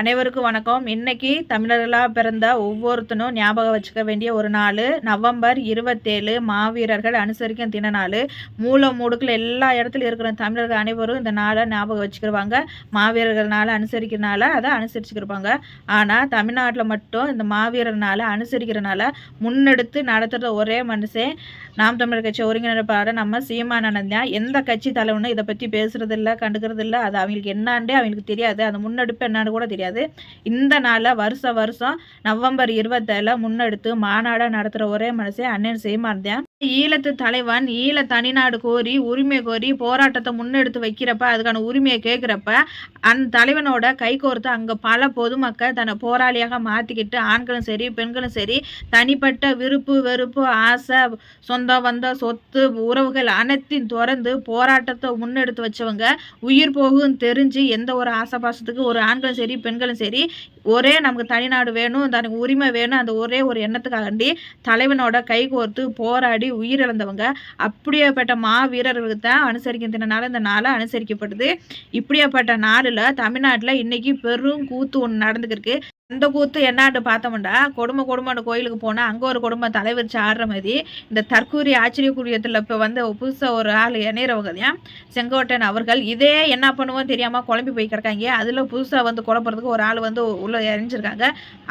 அனைவருக்கும் வணக்கம். இன்னைக்கு தமிழர்களாக பிறந்த ஒவ்வொருத்தனும் ஞாபகம் வச்சுக்க வேண்டிய ஒரு நாள். நவம்பர் இருபத்தேழு மாவீரர்கள் அனுசரிக்கும் தின நாள். மூல மூடுக்கில் எல்லா இடத்துலையும் இருக்கிற தமிழர்கள் அனைவரும் இந்த நாளை ஞாபகம் வச்சுக்கிருவாங்க. மாவீரர்கள் நாளை அனுசரிக்கிறனால அதை அனுசரிச்சுக்கிருப்பாங்க. ஆனால் தமிழ்நாட்டில் மட்டும் இந்த மாவீரர் நாளை அனுசரிக்கிறனால முன்னெடுத்து நடத்துகிற ஒரே மனுஷன் நாம் தமிழர் கட்சி ஒருங்கிணைப்பாளர் நம்ம சீமானந்தன் தான் எந்த கட்சி தலைவனும் இதை பற்றி பேசுறதில்லை கண்டுக்கிறதில்ல. அது அவங்களுக்கு என்னான்டே அவங்களுக்கு தெரியாது. அந்த முன்னெடுப்பு என்னன்னு கூட தெரியாது. இந்த நாளை வருஷ வருஷம் நவம்பர் இருபத்தேழு முன்னெடுத்து மாநாடாக நடத்துகிற ஒரே மனுஷன் அண்ணன் சீமான் தான் ஈழத்து தலைவன் ஈழ தனிநாடு கோரி உரிமை கோரி போராட்டத்தை முன்னெடுத்து வைக்கிறப்ப அதுக்கான உரிமையை கேட்குறப்ப அந்த தலைவனோட கை கோர்த்து அங்கே பல பொதுமக்கள் தன்னை போராளியாக மாற்றிக்கிட்டு ஆண்களும் சரி பெண்களும் சரி தனிப்பட்ட விருப்பு வெறுப்பு ஆசை சொந்தம் வந்த சொத்து உறவுகள் அனைத்தையும் திறந்து போராட்டத்தை முன்னெடுத்து வச்சவங்க உயிர் போகும் தெரிஞ்சு எந்த ஒரு ஆசை பாசத்துக்கு ஒரு ஆண்களும் சரி பெண்களும் சரி ஒரே நமக்கு தனிநாடு வேணும் தனக்கு உரிமை வேணும் அந்த ஒரே ஒரு எண்ணத்துக்காண்டி தலைவனோட கை கோர்த்து அப்படி உயிரிழந்தவங்க. அப்படியேப்பட்ட மாவீரர்களுக்கு தான் அனுசரிக்கும் தினனால இந்த நாளை அனுசரிக்கப்படுது. இப்படியாப்பட்ட நாளில் தமிழ்நாட்டில் இன்னைக்கு பெரும் கூத்து ஒன்று நடந்துக்கிருக்கு. அந்த கூத்து என்னான்னு பார்த்தோம்டா? கொடுமை கொடுமைன்னு கோயிலுக்கு போனால் அங்கே ஒரு குடும்பம் தலைவரிச்சு ஆடுற மாதிரி. இந்த தற்கூரி ஆச்சரியக்குரியத்தில் இப்போ வந்து புதுசாக ஒரு ஆள் இணையறவங்க தான் செங்கோட்டன் அவர்கள் இதே என்ன பண்ணுவோம் தெரியாமல் குழம்பி போய் கிடக்காங்க. அதில் புதுசாக வந்து குழப்பறதுக்கு ஒரு ஆள் வந்து உள்ளே இணைஞ்சிருக்காங்க.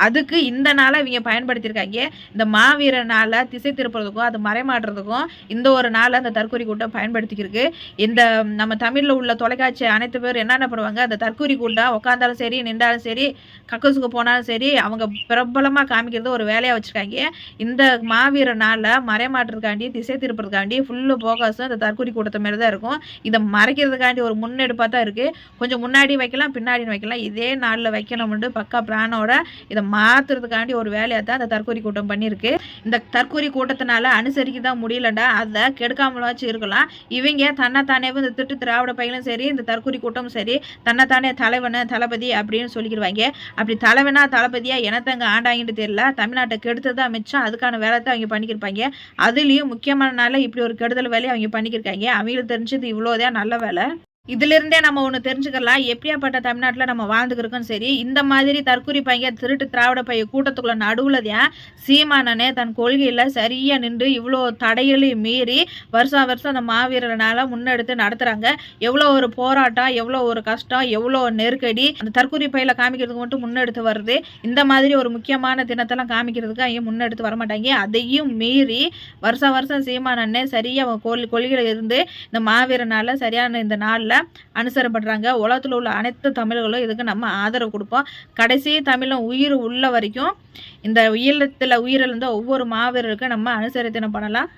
அதுக்கு இந்த நாளை இவங்க பயன்படுத்தியிருக்காங்க. இந்த மாவீர நாளை திசை திருப்புறதுக்கும் அது மறைமாடுறதுக்கும் இந்த ஒரு நாளை அந்த தற்கூரி கூட்டம் பயன்படுத்திக்கிருக்கு. இந்த நம்ம தமிழில் உள்ள தொலைக்காட்சி அனைத்து பேர் என்னென்ன பண்ணுவாங்க? அந்த தற்கூரி கூட்டம் உட்காந்தாலும் சரி நின்றாலும் சரி கக்கூசுக்கு போனாலும் சரி அவங்க பிரபலமாக காமிக்கிறது ஒரு வேலையாக வச்சுருக்காங்க. இந்த மாவீர நாளில் மறைமாட்டுறதுக்காண்டி திசை திருப்புறதுக்காண்டி ஃபுல்லு ஃபோக்கஸும் இந்த தற்கூரி கூட்டத்தை மாரி தான் இருக்கும். இதை மறைக்கிறதுக்காண்டி ஒரு முன்னெடுப்பாக தான் இருக்குது கொஞ்சம் முன்னாடி வைக்கலாம் பின்னாடி வைக்கலாம். இதே நாளில் வைக்கணும்னு பக்கா பிளானோட இதை மாற்றுறதுக்காண்டி ஒரு வேலையாக தான் இந்த தற்கூரி கூட்டம் பண்ணியிருக்கு. இந்த தற்கூரி கூட்டத்தினால அனுசரிக்க தான் முடியலண்டா அதை கெடுக்காமலாச்சும் இருக்கலாம். இவங்க தன்னைத்தானே இந்த திட்டு திராவிட பையனும் சரி இந்த தற்கூரி கூட்டமும் சரி தன்னைத்தானே தலைவன் தளபதி அப்படின்னு சொல்லிக்கிடுவாங்க அப்படி தலைவன் தளபதியா எனத்தங்க ஆண்டாங்கிட்டு தெரியல. தமிழ்நாட்டை கெடுத்தது தான் மிச்சம். அதுக்கான வேலை தான் அவங்க பண்ணிக்கிருப்பாங்க. அதுலேயும் முக்கியமான நாளில் இப்படி ஒரு கெடுதல் வேலையை அவங்க பண்ணிக்கிருக்காங்க. அவங்களுக்கு தெரிஞ்சது இவ்வளோதான். நல்ல வேலை. இதிலிருந்தே நம்ம ஒன்று தெரிஞ்சுக்கலாம். எப்படியாப்பட்ட தமிழ்நாட்டில் நம்ம வாழ்ந்துக்கிறோம் சரி இந்த மாதிரி தற்கொலை பையன் திருட்டு திராவிட பையன் கூட்டத்துக்குள்ள நடுவில் தான் சீமானனே தன் கொள்கையில் சரியாக நின்று இவ்வளோ தடைகளையும் மீறி வருஷா வருஷம் அந்த மாவீரனால் முன்னெடுத்து நடத்துகிறாங்க எவ்வளோ ஒரு போராட்டம் எவ்வளோ ஒரு கஷ்டம் எவ்வளோ நெருக்கடி அந்த தற்கொலை பையில காமிக்கிறதுக்கு மட்டும் முன்னெடுத்து வருது. இந்த மாதிரி ஒரு முக்கியமான தினத்தெல்லாம் காமிக்கிறதுக்கு ஐயும் முன்னெடுத்து வரமாட்டாங்க. அதையும் மீறி வருஷா வருஷம் சீமானன்னே சரியாக கொள் கொள்கையில் இருந்து இந்த மாவீரனால் சரியான இந்த நாளில் அனுசரப்படுறாங்க. உலகத்தில் உள்ள அனைத்து தமிழர்களும் இதுக்கு நம்ம ஆதரவு கொடுப்போம். கடைசி தமிழும் உயிர் உள்ள வரைக்கும் இந்த ஈழத்தில் உயிரிழந்த ஒவ்வொரு மாவீரருக்கும் நம்ம அனுசரித்தனம் பண்ணலாம்.